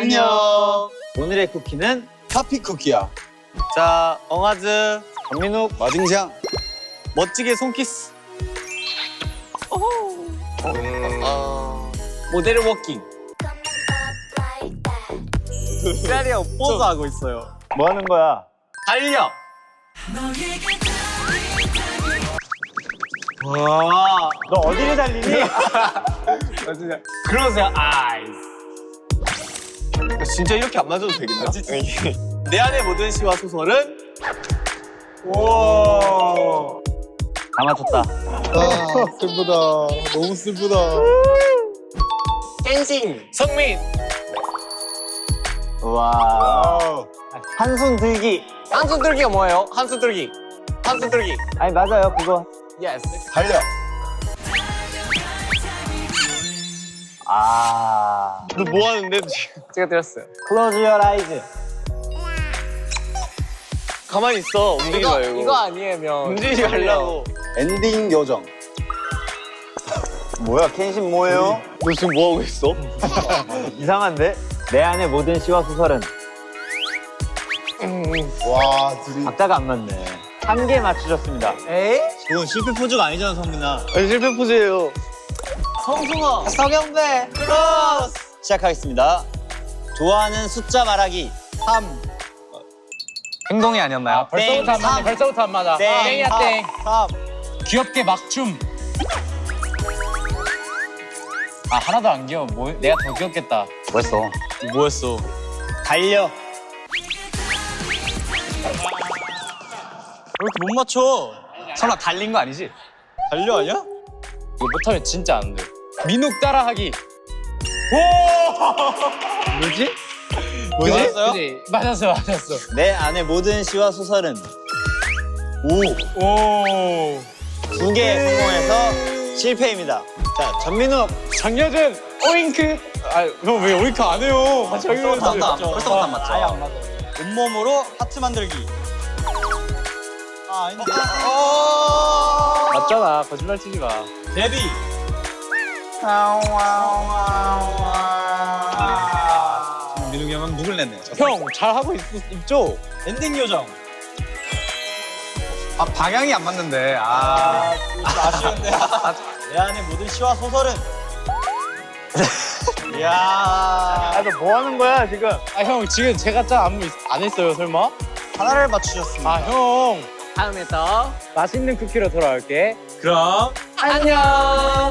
안녕. 오늘의 쿠키는 카피 쿠키야. 자 엉아즈 전민욱 마징샹. 멋지게 손키스. 어, 모델 워킹. 세리어 포즈 하고 있어요. 뭐 하는 거야? 달려. 와. 너 어디를 달리니? 그러세요, 아이스. 진짜 이렇게 안 맞아도 되겠나? 내 안의 모든 시와 소설은 오. 다 맞췄다. 아, 슬프다. 너무 슬프다. 댄싱 성민 우와. 아, 한손 들기. 한숨 들기가 뭐예요? 한숨 들기 한숨 들기 아니 맞아요 그거. 예스 달려. 너 뭐 하는데 지금 제가 들었어요 Close your eyes. 가만히 있어 움직이지 이거, 말고 이거 아니에요. 움직이지 말라고 엔딩 요정. 뭐야 켄신 뭐예요? 너 지금 뭐 하고 있어? 이상한데? 내 안의 모든 시와 소설은 와, 둘이. 박자가 안 맞네. 한 개 맞추셨습니다. 에이? 그건 실패 포즈가 아니잖아 성민아 아니 실패 포즈예요 성승아 서경배. 크로스 시작하겠습니다. 좋아하는 숫자 말하기 3. 행동이 아니었나요? 벌써부터 안 맞네. 벌써부터 안 맞아. 땡. 땡이야 땡. 3. 귀엽게 막춤. 아 하나도 안 귀여워. 뭐, 내가 더 귀엽겠다. 뭐했어? 뭐였어? 달려. 왜 이렇게 못 맞춰? 설마 달린 거 아니지? 달려 아니야? 이거 못하면 진짜 안 돼. 민욱 따라하기. 뭐지? 뭐지? 맞았어요? 그치? 맞았어 맞았어. 내 안의 모든 시와 소설은 오. 두 개 성공해서 실패입니다. 자, 전민욱. 장여준 오잉크. 아형왜 오잉크 안 해요? 같이 벌써부터 안 맞- 벌써부터 안 맞죠? 아예 안 맞아. 온몸으로 하트 만들기. 아, 아닌데. 맞잖아. 거짓말 치지 마. 데뷔 민욱이 형은 누굴 냈네요? 형 잘 하고 있, 있죠? 엔딩 요정 아 방향이 안 맞는데. 아. 아쉬운데. 내 안의 모든 시와 소설은 이야. 아, 너뭐 하는 거야, 지금? 아, 형, 지금 제가 짜 안무 있- 안 했어요, 설마? 하나를 맞추셨습니다. 아, 형. 다음에 또 맛있는 쿠키로 돌아올게. 그럼 안녕.